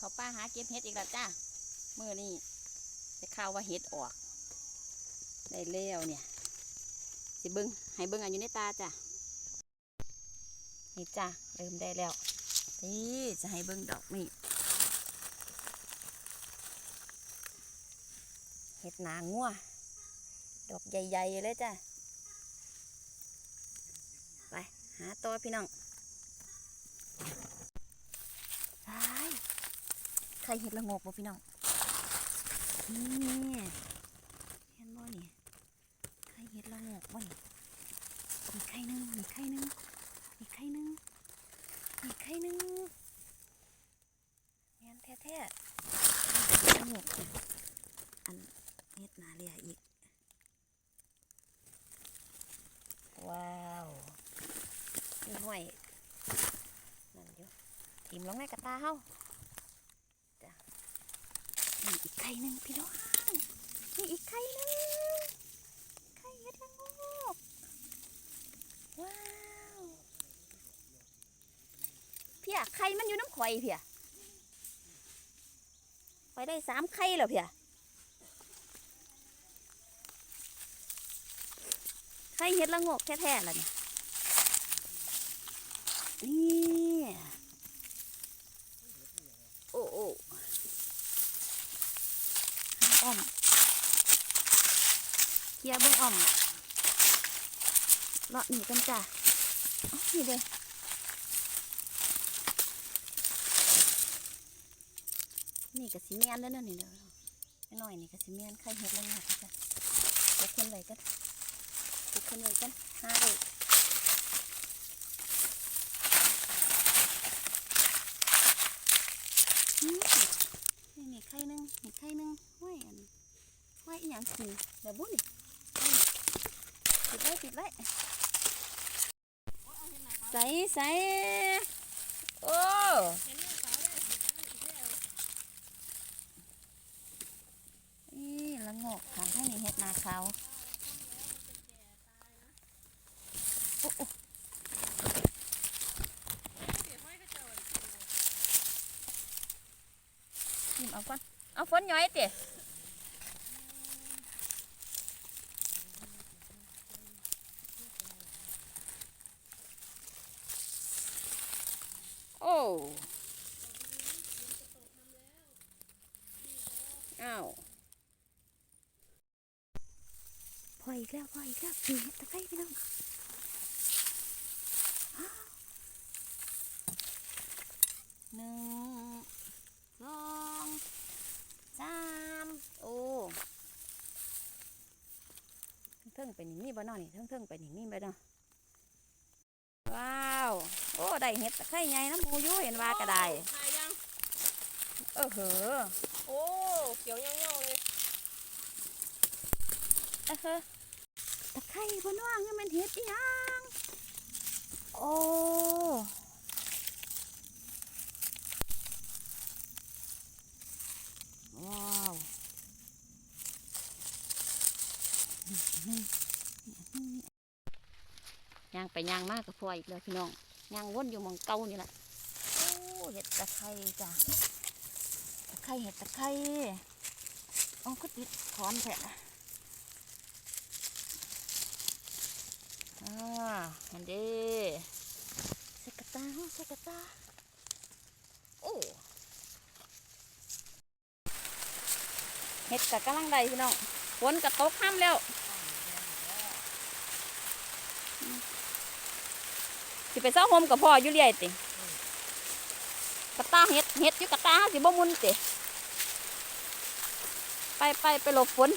เขาป้าหาเก็บเห็ดอีกแล้วจ้าเมื่อนี้จะข่าวว่าเห็ดออก ได้แล้วเนี่ย สิเบิ้งให้เบิ้งอันอยู่ในตาจ้ะนี่จ้ะเริ่มได้แล้วนี่จะให้เบิ้งดอกนี่เห็ดหนางงัวดอกใหญ่ๆเลยจ้ะไปหาตัวพี่น้องไป ครเห็ดละโงกบ่พี่น้องนี่เห็นบ่นี่ไข่เห็ดละโงกบ่นี่มีไข่หนึงมีไข่หนึงมีไข่หนึงมีไข่หนึงแม่นแท้ๆละโงกจ้ะอันเห็ดหนาเรียอีกว้าวนี่ห้อยนั่นอยู่ทีมลงในกระตาเฮาจ้ะ นี่อีกไข่หนึ่งพี่น้องนี่อีกไข่หนึ่งไข่เห็ดละโงกว้าวเพียไข่มันอยู่น้ำข่อยเพียข่ยได้สามไข่แล้วเพียไข่เห็ดละงกแท้ๆแล้วเนี่ยนี่โอ้โอ้หา อ้อมเคียร์เบิ้งอ่อมเลาะหนีกันจ้ะนี่เด้นี่กับซีเมนแล้วนั่นนี่เด้อไม่อยนี่กับซีเมนไข่เห็ดแล้วเนี่ยจ้ะปลูกขึ้นไว้กันปลูกขึ้นไว้กันห้าเลยอืมนี่นี่ไข่หนึงนี่ไข่หนึงห้อยอัน ว่าอีหยังกินเดี๋ยวบุ้นปิดไว้ปิดไว้ใส่ใส่โอ้นี่ละโงกทางให้นี่เห็ดนาเขาวโอ้โอ้กินเอาก่อนเอาฝนย้อยเต๋ อ้อ้าวพออีกแล้วพออีกแล้วปีตะไคร้พี่น้องอ้าวหนึ่งสองสามโอ้เทิงๆไปนี่มีบ่เนอนี่เทิงๆไปนี่มีบ่เนาะว้าว โอ้ได้เห็ดตะไคร้ใหญ่น้ำมูอยูเห็นว่าก็ได้ถ่ายยังเออเหอะโอ้เขียวเงี้ยวๆเลยเออเหอะตะไคร้บนว่างให้มันเห็ดอีหยังโอ้ว้าวย่างไปย่างมากกับพ่ออีกแล้วพี่น้อง ย่างวนอยู่มองเก่านี่แหละโอ้เห็ดตะไคร้จ้ะตะไคร้เห็ดตะไคร้โอ้ก็ติดถอนแผลอ่าเห็นเดิสกตาเฮาใส่กตาโอ้เห็ดกะกำลังได้พี่น้องฝนกระตกห้ามแล้ว สิไปเศร้าโฮมกับพ่ออยู่เรื่อยติกระตาเห็ดเห็ดอยู่กระตาเฮาสิบ่มุนติไปไปไปหลบฝน